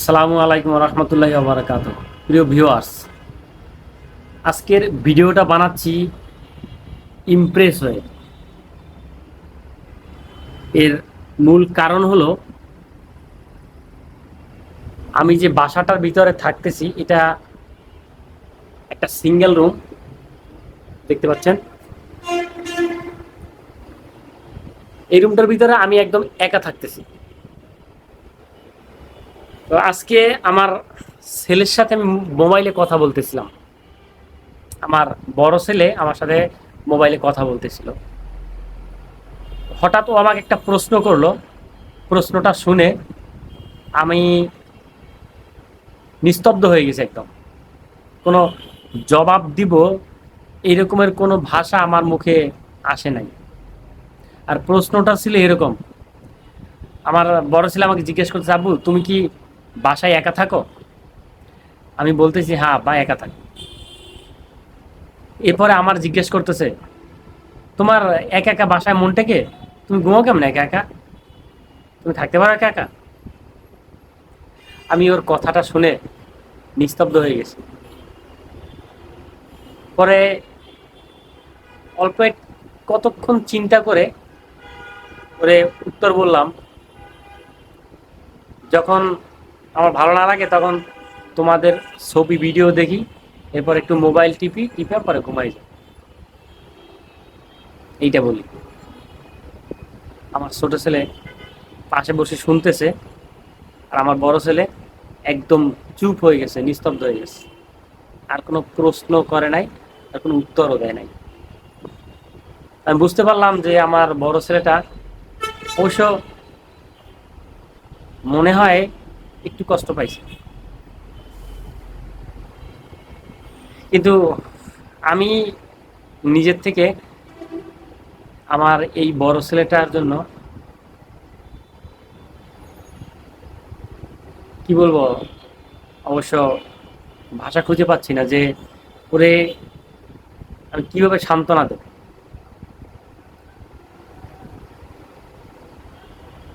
সালামু আলাইকুম রহমতুল্লাহ বারাকাত প্রিয় ভিউয়ার্স, আজকের ভিডিওটা বানাচ্ছি ইমপ্রেস হয়ে। এর মূল কারণ হলো, আমি যে বাসাটার ভিতরে থাকতেছি, এটা একটা সিঙ্গেল রুম। দেখতে পাচ্ছেন? এই রুমটার ভিতরে আমি একদম একা থাকতেছি। তো আজকে আমার ছেলের সাথে আমি মোবাইলে কথা বলতেছিলাম। আমার বড় ছেলে আমার সাথে মোবাইলে কথা বলতেছিল। হঠাৎ ও আমাকে একটা প্রশ্ন করল। প্রশ্নটা শুনে আমি নিস্তব্ধ হয়ে গেছে একদম। কোনো জবাব দিব এরকমের কোনো ভাষা আমার মুখে আসে নাই। আর প্রশ্নটা ছিল এরকম। আমার বড় ছেলে আমাকে জিজ্ঞেস করতে আব্বু, তুমি কি বাসায় একা থাকো? আমি বলতেছি হ্যাঁ বা একা থাকো। এরপরে আমার জিজ্ঞেস করতেছে, তোমার একা একা বাসায় মন থেকে তুমি ঘুমাও কেমন একা একা? তুমি থাকতে পারো একা একা? আমি ওর কথাটা শুনে নিস্তব্ধ হয়ে গেছি। পরে অল্প কতক্ষণ চিন্তা করে ওরে উত্তর বললাম, যখন আমার ভালো না লাগে, তখন তোমাদের ছবি, ভিডিও দেখি, এরপর একটু মোবাইল টিপি, টিপে পরে ঘুমাই যাই। এইটা বলি। আমার ছোট ছেলে পাশে বসে শুনতেছে, আর আমার বড় ছেলে একদম চুপ হয়ে গেছে, নিস্তব্ধ হয়ে গেছে। আর কোনো প্রশ্ন করে নাই, আর কোনো উত্তরও দেয় নাই। আমি বুঝতে পারলাম যে আমার বড় ছেলেটা অবশ্য মনে হয় একটু কষ্ট পাইছে। কিন্তু আমি নিজের থেকে আমার এই বড় ছেলেটার জন্য কি বলব, অবশ্য ভাষা খুঁজে পাচ্ছি না যে ওরে আমি কীভাবে সান্ত্বনা দেব।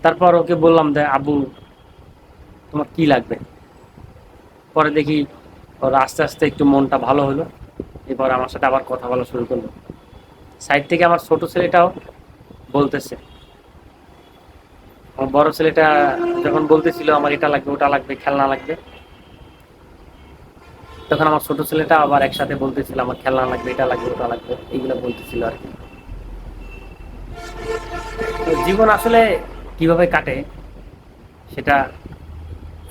তারপর ওকে বললাম যে আবু তোমার কি লাগবে? পরে দেখি ওর আস্তে আস্তে একটু মনটা ভালো হলো। এরপর আমার সাথে আবার কথা বলা শুরু করল। সাইড থেকে আমার ছোট ছেলেটাও বলতেছে। আমার বড় ছেলেটা যখন বলতেছিল, আমার এটা লাগবে, ওটা লাগবে, খেলনা লাগবে। তখন আমার ছোট ছেলেটা আবার একসাথে বলতেছিল, আমার খেলনা লাগবে, এটা লাগবে, ওটা লাগবে। এইগুলো বলতেছিল আর কি। জীবন আসলে কীভাবে কাটে, সেটা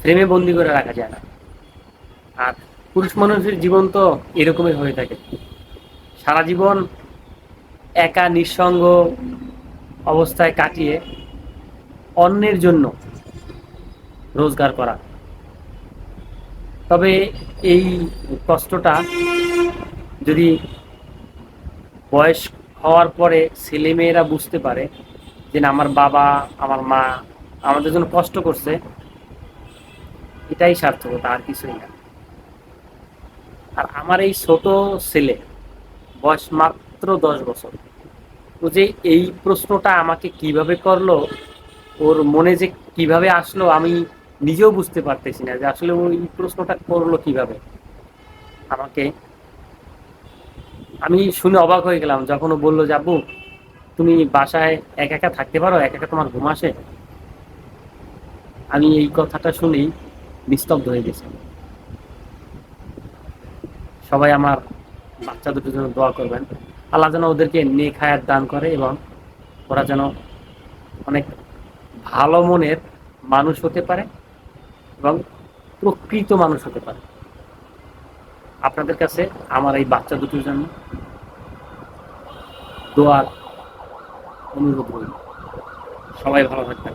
ফ্রেমে বন্দি করে রাখা যায় না। আর পুরুষ মানুষের জীবন তো এরকমই হয়ে থাকে। সারা জীবন একা, নিঃসঙ্গ অবস্থায় কাটিয়ে অন্যের জন্য রোজগার করা। তবে এই কষ্টটা যদি বয়স হওয়ার পরে ছেলেমেয়েরা বুঝতে পারে যে না, আমার বাবা, আমার মা আমাদের জন্য কষ্ট করছে এটাই সার্থকতা, আর কিছুই না। আর আমার এই ছোট ছেলে বয়স মাত্র দশ বছর, ও যে এই প্রশ্নটা আমাকে কীভাবে করল, ওর মনে যে কীভাবে আসলো আমি নিজেও বুঝতে পারতেছি না যে আসলে ও এই প্রশ্নটা করল কীভাবে। আমাকে আমি শুনে অবাক হয়ে গেলাম যখন ও বলল যাব তুমি বাসায় একা একা থাকতে পারো? একা একা তোমার ঘুম আসে? আমি এই কথাটা শুনেই নিস্তব্ধ হয়ে গেছি। সবাই আমার বাচ্চা দুটোর জন্য দোয়া করবেন। আল্লাহ যেন ওদেরকে নেক হায়াত দান করে এবং ওরা যেন অনেক ভালো মনের মানুষ হতে পারে এবং প্রকৃত মানুষ হতে পারে। আপনাদের কাছে আমার এই বাচ্চা দুটোর জন্য দোয়ার অনুরোধ রইল। সবাই ভালো থাকবেন।